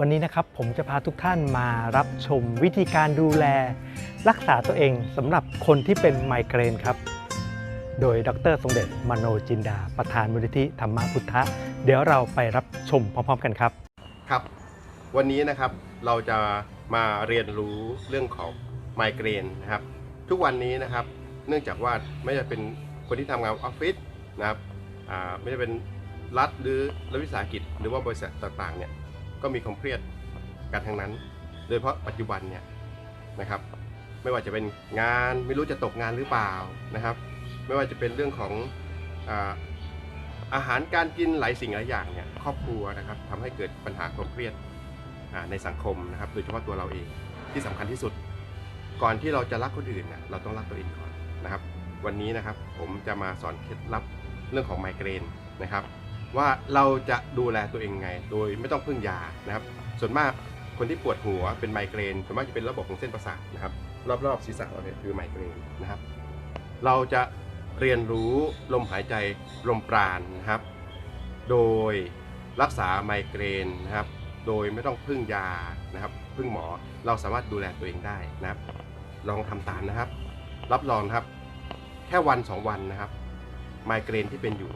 วันนี้นะครับผมจะพาทุกท่านมารับชมวิธีการดูแล รักษาตัวเองสำหรับคนที่เป็นไมเกรนครับ โดยดรทรงเดชมโนจินดา ประธานมูลนิธิธรรมพุทธะ เดี๋ยวเราไปรับชมพร้อมๆกันครับ ครับ วันนี้นะครับเราจะมาเรียนรู้เรื่องของไมเกรนนะครับ ทุกวันนี้นะครับ เนื่องจากว่าไม่ว่เป็นคนที่ทำงานออฟฟิศนะครับไม่ว่เป็นรัฐหรือรัฐวิสาหกิจหรือว่าบริษัทต่างๆเนี่ย ก็มีความเครียดกันทั้งนั้น โดยเฉพาะปัจจุบันเนี่ยนะครับ ไม่ว่าจะเป็นงานไม่รู้จะตกงานหรือเปล่านะครับ ไม่ว่าจะเป็นเรื่องของอาอาหารการกินหลายสิ่งหลายอย่างเนี่ยครอบครัวนะครับทำให้เกิดปัญหาความเครียดในสังคมนะครับ โดยเฉพาะตัวเราเองที่สำคัญที่สุด ก่อนที่เราจะรักคนอื่นเนี่ยเราต้องรักตัวเองก่อนนะครับ วันนี้นะครับผมจะมาสอนเคล็ดลับเรื่องของไมเกรนนะครับ ว่าเราจะดูแลตัวเองไง โดยไม่ต้องพึ่งยานะครับ ส่วนมากคนที่ปวดหัวเป็นไมเกรนส่วนมากจะเป็นระบบของเส้นประสาทนะครับรอบๆศีรษะเราเนี่ยคือไมเกรนนะครับ เราจะเรียนรู้ลมหายใจลมปราณนะครับ โดยรักษาไมเกรนนะครับ โดยไม่ต้องพึ่งยานะครับ พึ่งหมอเราสามารถดูแลตัวเองได้นะครับ ลองทำตามนะครับ รับรองครับ แค่วันสองวันนะครับ ไมเกรนที่เป็นอยู่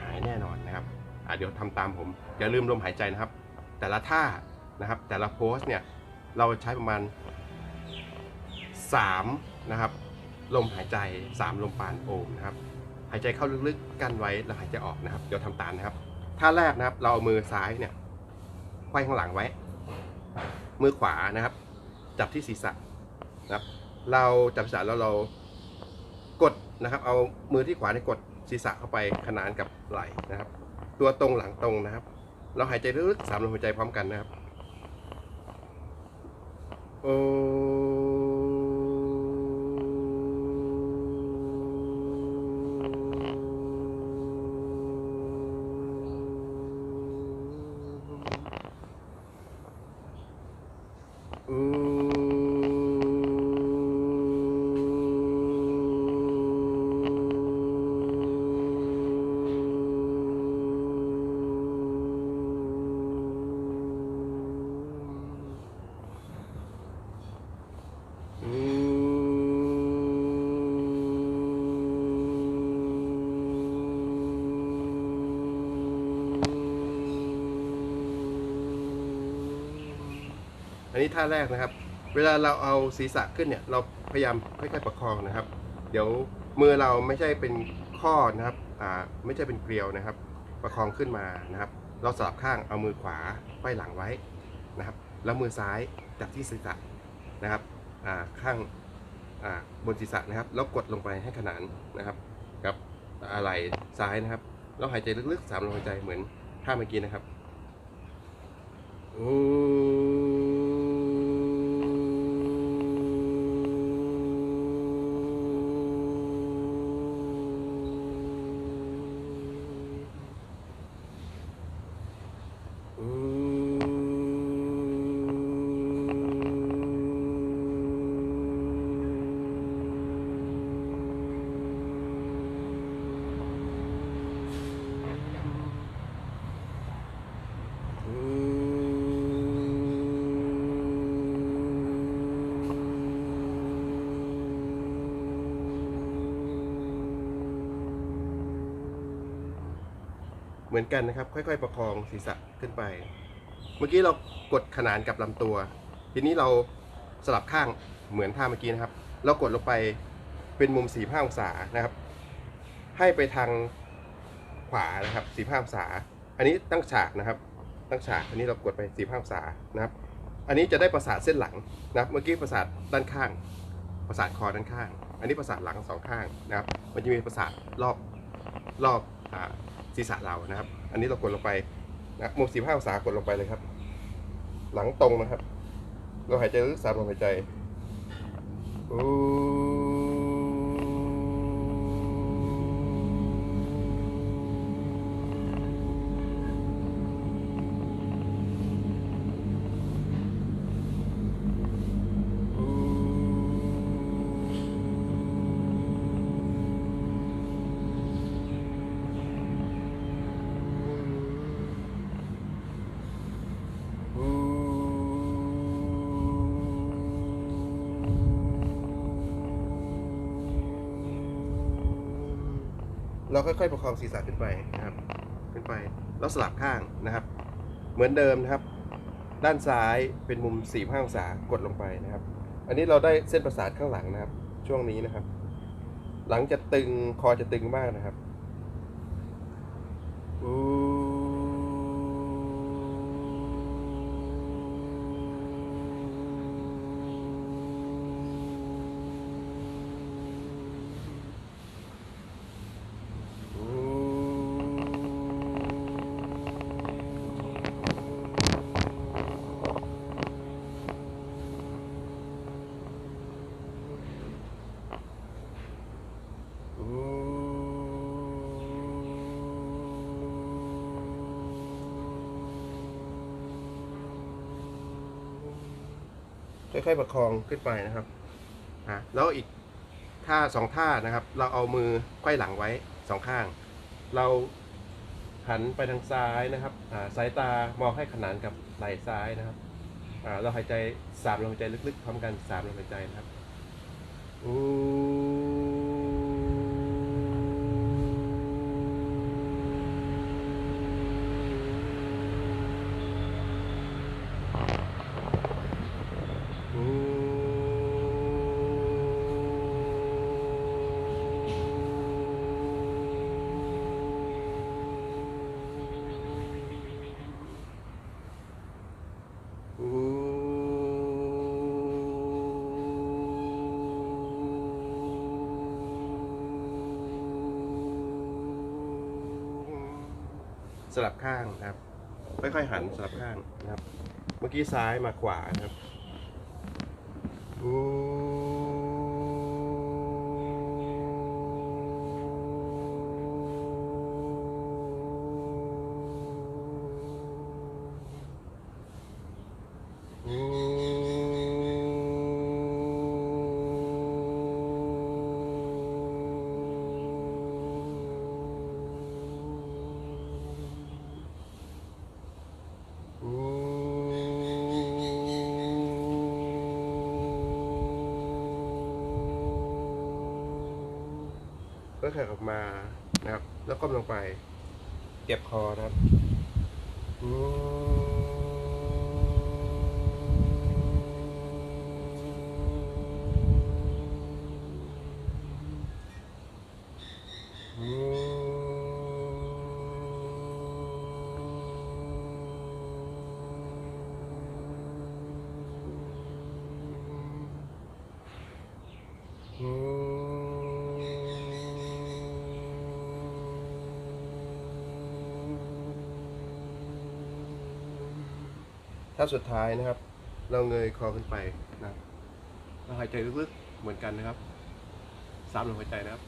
หายแน่นอนนะครับ เดี๋ยวทำตามผม อย่าลืมลมหายใจนะครับ แต่ละท่านะครับ แต่ละโพสเนี่ยเราใช้ประมาณ 3 นะครับ ลมหายใจ 3 ลมปานโอมนะครับ หายใจเข้าลึกๆ กันไว้แล้วหายใจออกนะครับ เดี๋ยวทำตามนะครับท่าแรกนะครับ เราเอามือซ้ายเนี่ยไขว้ข้างหลังไว้ มือขวานะครับ จับที่ศีรษะนะครับ เราจับศีรษะแล้วเรากดนะครับ เอามือที่ขวาเนี่ยกดศีรษะเข้าไปขนานกับไหล่นะครับ ตัวตรงหลังตรงนะครับ เราหายใจลึกๆสามลมหายใจพร้อมกันนะครับ โอ นนี้ท่าแรกนะครับ เวลาเราเอาศีรษะขึ้นเนี่ยเราพยายามค่อยๆประคองนะครับ เดี๋ยวมือเราไม่ใช่เป็นข้อนะครับอ่าไม่ใช่เป็นเกลียวนะครับ ประคองขึ้นมานะครับ เราสลับข้างเอามือขวาไขว้หลังไว้นะครับ แล้วมือซ้ายจับที่ศีรษะนะครับอ่าข้างอ่าบนศีรษะนะครับ แล้วกดลงไปให้ขนานนะครับกับอะไรซ้ายนะครับแล้วหายใจลึกๆสามลมหายใจเหมือนท่าเมื่อกี้นะครับโอ เหมือนกันนะครับ ค่อยๆ ประคองศีรษะขึ้นไป เมื่อกี้เรากดขนานกับลำตัว ทีนี้เราสลับข้างเหมือนท่าเมื่อกี้นะครับ เรากดลงไปเป็นมุม 4 5 องศานะครับ ให้ไปทางขวานะครับ 4 5 องศา อันนี้ตั้งฉากนะครับ ตั้งฉาก อันนี้เรากดไป 4 5 องศานะครับ อันนี้จะได้ประสาทเส้นหลังนะครับ เมื่อกี้ประสาทด้านข้าง ประสาทคอด้านข้าง อันนี้ประสาทหลังสองข้างนะครับ มันจะมีประสาทรอบรอบอ่า ศีรษะเรานะครับ อันนี้เรากดลงไปนะมุมสี่ห้าองศากดลงไปเลยครับ หลังตรงนะครับ เราหายใจลึกสามลมหายใจอู้ เราค่อยๆประคองศีรษะขึ้นไปนะครับ ขึ้นไปแล้วสลับข้างนะครับ เหมือนเดิมนะครับ ด้านซ้ายเป็นมุม45องศากดลงไปนะครับ อันนี้เราได้เส้นประสาทข้างหลังนะครับ ช่วงนี้นะครับ หลังจะตึงคอจะตึงมากนะครับอู ค่อยๆประคองขึ้นไปนะครับอะแล้วอีกท่าสองท่านะครับ เราเอามือไขว้หลังไว้สองข้าง เราหันไปทางซ้ายนะครับอ่าสายตามองให้ขนานกับไหล่ซ้ายนะครับอ่าเราหายใจสามลมหายใจลึกๆพร้อมกันสามลมหายใจนะครับอู ลับข้างครับ ค่อยๆหันสลับข้างนะครับ เมื่อกี้ซ้ายมาขวาครับอูอู ก็แขกออกมานะครับ แล้วก้มลงไปเก็บคอนะครับอืม ถ้าสุดท้ายนะครับ เราเงยคอขึ้นไปนะเราหายใจลึกๆเหมือนกันนะครับสามลมหายใจนะครับ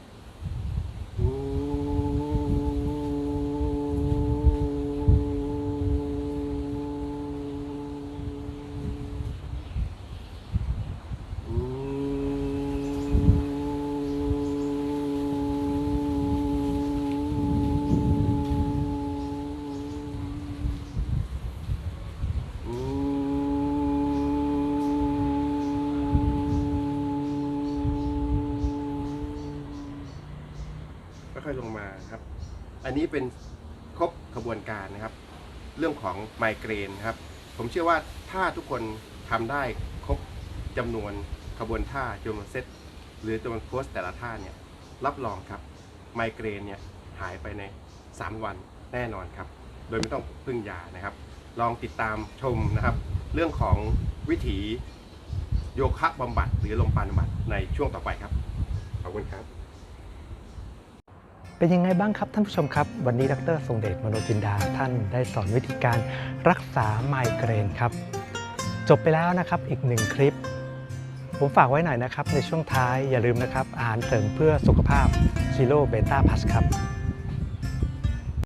นนี้เป็นครบขบวนการนะครับ เรื่องของไมเกรนครับ ผมเชื่อว่าถ้าทุกคนทำได้ครบจำนวนขบวนท่าจำนวนเซตหรือจำนวนโค้ชแต่ละท่าเนี่ยรับรองครับไมเกรนเนี่ยหายไปใน 3 วันแน่นอนครับ โดยไม่ต้องพึ่งยานะครับ ลองติดตามชมนะครับ เรื่องของวิถีโยคะบำบัดหรือลมปานบำบัดในช่วงต่อไปครับ ขอบคุณครับ เป็นยังไงบ้างครับท่านผู้ชมครับ วันนี้ดรทรงเดชมโนจินดาท่านได้สอนวิธีการรักษาไมเกรนครับ จบไปแล้วนะครับอีกหนึ่งคลิป ผมฝากไว้หน่อยนะครับ ในช่วงท้ายอย่าลืมนะครับ อาหารเสริมเพื่อสุขภาพคิโร่เบต้าพัสครับ